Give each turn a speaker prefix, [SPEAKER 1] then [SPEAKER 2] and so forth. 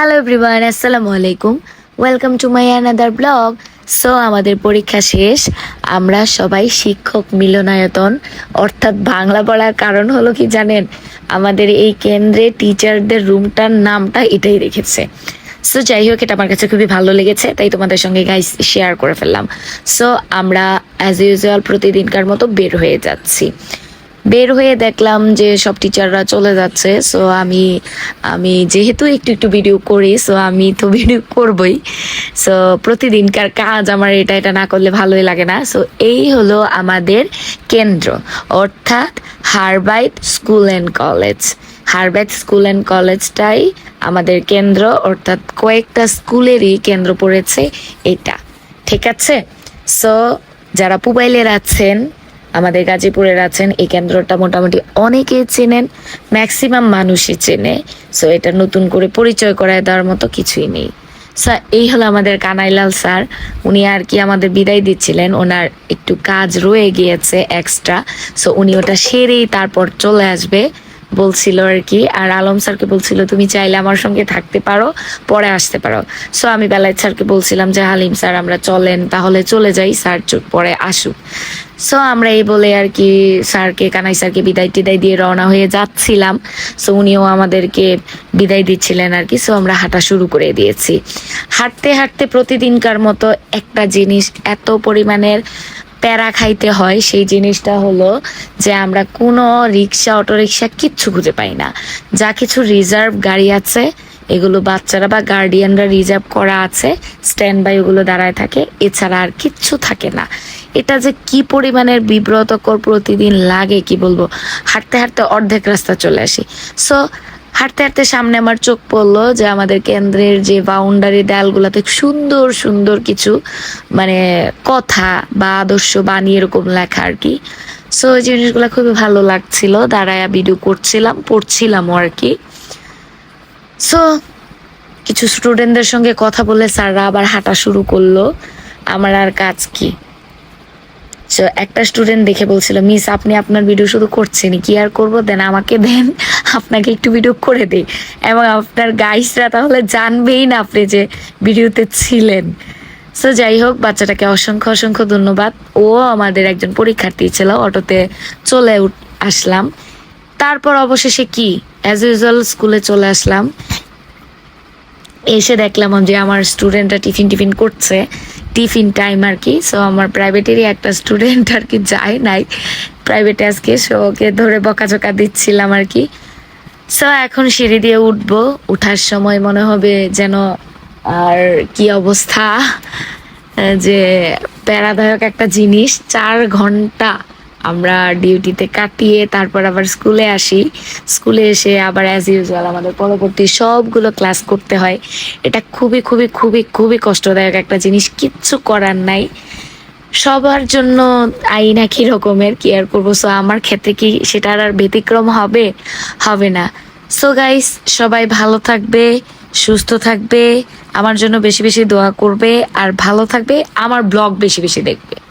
[SPEAKER 1] Hello everyone আসসালামু আলাইকুম welcome to my another blog so আমাদের পরীক্ষা শেষ। আমরা সবাই শিক্ষক মিলনায়তন, অর্থাৎ বাংলা পড়ার কারণ হলো কি জানেন? আমাদের এই কেন্দ্রে টিচারদের রুমটার নামটা এটাই রেখেছে। সো যাই হোক, এটা আমার কাছে খুবই ভালো লেগেছে, তাই তোমাদের সঙ্গে গাইস শেয়ার করে ফেললাম। সো আমরা অ্যাজ ইউজুয়াল প্রতিদিনকার মতো বের হয়ে যাচ্ছি। বের হয়ে দেখলাম যে সব টিচাররা চলে যাচ্ছে। সো আমি আমি যেহেতু একটু একটু ভিডিও করি সো আমি তো ভিডিও করবই। সো প্রতিদিনকার কাজ আমার এটা এটা না করলে ভালোই লাগে না। সো এই হলো আমাদের কেন্দ্র, অর্থাৎ হারবাইট স্কুল অ্যান্ড কলেজ। হারবাইট স্কুল অ্যান্ড কলেজটাই আমাদের কেন্দ্র, অর্থাৎ কয়েকটা স্কুলেরই কেন্দ্র পড়েছে এটা। ঠিক আছে? সো যারা পুবাইলের আছেন আমাদের গাজীপুরের আছেন, এই কেন্দ্রটা মোটামুটি অনেকে চেনেন ম্যাক্সিমাম মানুষই চেনে। সো এটা নতুন করে পরিচয় করায় দেওয়ার মতো কিছুই নেই। স্যার এই হলো আমাদের কানাইলাল স্যার। উনি আর কি আমাদের বিদায় দিচ্ছিলেন। ওনার একটু কাজ রয়ে গিয়েছে এক্সট্রা সো উনি ওটা সেরেই তারপর চলে আসবে। বলছিল আর কি, আর আলম স্যারকে বলছিল, তুমি চাইলে আমার সঙ্গে থাকতে পারো, পরে আসতে পারো। সো আমি বেলায়েত স্যারকে বলছিলাম যে, হালিম স্যার, আমরা চলেন, তাহলে চলে যাই, স্যার চুপ পরে আসুক। সো আমরা এই বলে আর কি স্যারকে, কানাই স্যারকে বিদায় টিদায় দিয়ে রওনা হয়ে যাচ্ছিলাম। সো উনিও আমাদেরকে বিদায় দিচ্ছিলেন আর কি। সো আমরা হাঁটা শুরু করে দিয়েছি। হাঁটতে হাঁটতে প্রতিদিনকার মতো একটা জিনিস এত পরিমাণের প্যারা খাইতে হয়, সেই জিনিসটা হলো যে আমরা কোনো রিক্সা অটো রিক্সা কিচ্ছু খুঁজে পাই না। যা কিছু রিজার্ভ গাড়ি আছে, এগুলো বাচ্চারা বা গার্ডিয়ানরা রিজার্ভ করা আছে স্ট্যান্ড বাই ওগুলো দাঁড়ায় থাকে, এছাড়া আর কিচ্ছু থাকে না। এটা যে কি পরিমাণের বিব্রতকর প্রতিদিন লাগে, কি বলব? হাঁটতে হাঁটতে অর্ধেক রাস্তা চলে আসি। সো হাঁটতে হাঁটতে সামনে আমার চোখ পড়ল যে আমাদের কেন্দ্রের যে বাউন্ডারি দেয়ালগুলোতে সুন্দর সুন্দর কিছু মানে কথা বা আদর্শ বাণী এরকম লেখা আর কি। সো ওই জিনিসগুলো খুবই ভালো লাগছিল, দাঁড়ায়া ভিডিও করছিলাম, পড়ছিলামও আর কি। সো কিছু স্টুডেন্টদের সঙ্গে কথা বলে স্যাররা আবার হাঁটা শুরু করল। আমার আর কাজ কি? একটা স্টুডেন্ট দেখে বলছিল, মিস, আপনি আপনার ভিডিও শুধু করছেন কি আর করব? দেন আমাকে দেন। আপনাকে একটু ভিডিও করে দিই। এবং আপনার গাইসরা তাহলে জানবেই না আপনি যে ভিডিওতে ছিলেন। সো যাই হোক, বাচ্চাটাকে অসংখ্য অসংখ্য ধন্যবাদ। ও আমাদের একজন পরীক্ষার্থী ছিল, অটোতে চলে আসলাম। তারপর অবশেষে কি? অ্যাজ ইউজুয়াল স্কুলে চলে আসলাম। এসে দেখলাম যে আমার স্টুডেন্টরা টিফিন টিফিন করছে। টিফিন টাইম আর কি। সো আমার প্রাইভেটেরই একটা স্টুডেন্ট আর কি যায় নাই। প্রাইভেটে আজকে সো ওকে ধরে বকাঝকা দিচ্ছিলাম আর কি। সো এখন সিঁড়ি দিয়ে উঠবো। উঠার সময় মনে হবে যেন আর কি অবস্থা। যে প্যারাদায়ক একটা জিনিস। চার ঘণ্টা আমরা ডিউটিতে কাটিয়ে তারপর আবার স্কুলে আসি। স্কুলে এসে আবার অ্যাজ ইউজুয়াল আমাদের পরবর্তী সবগুলো ক্লাস করতে হয়। এটা খুবই খুবই খুবই খুবই কষ্টদায়ক একটা জিনিস। কিচ্ছু করার নাই। সবার জন্য আইন একই রকমের কি আর করব। সো আমার ক্ষেত্রে কি সেটার আর ব্যতিক্রম হবে? হবে না। সো গাইস সবাই ভালো থাকবে, সুস্থ থাকবে, আমার জন্য বেশি বেশি দোয়া করবে, আর ভালো থাকবে, আমার ব্লগ বেশি বেশি দেখবে।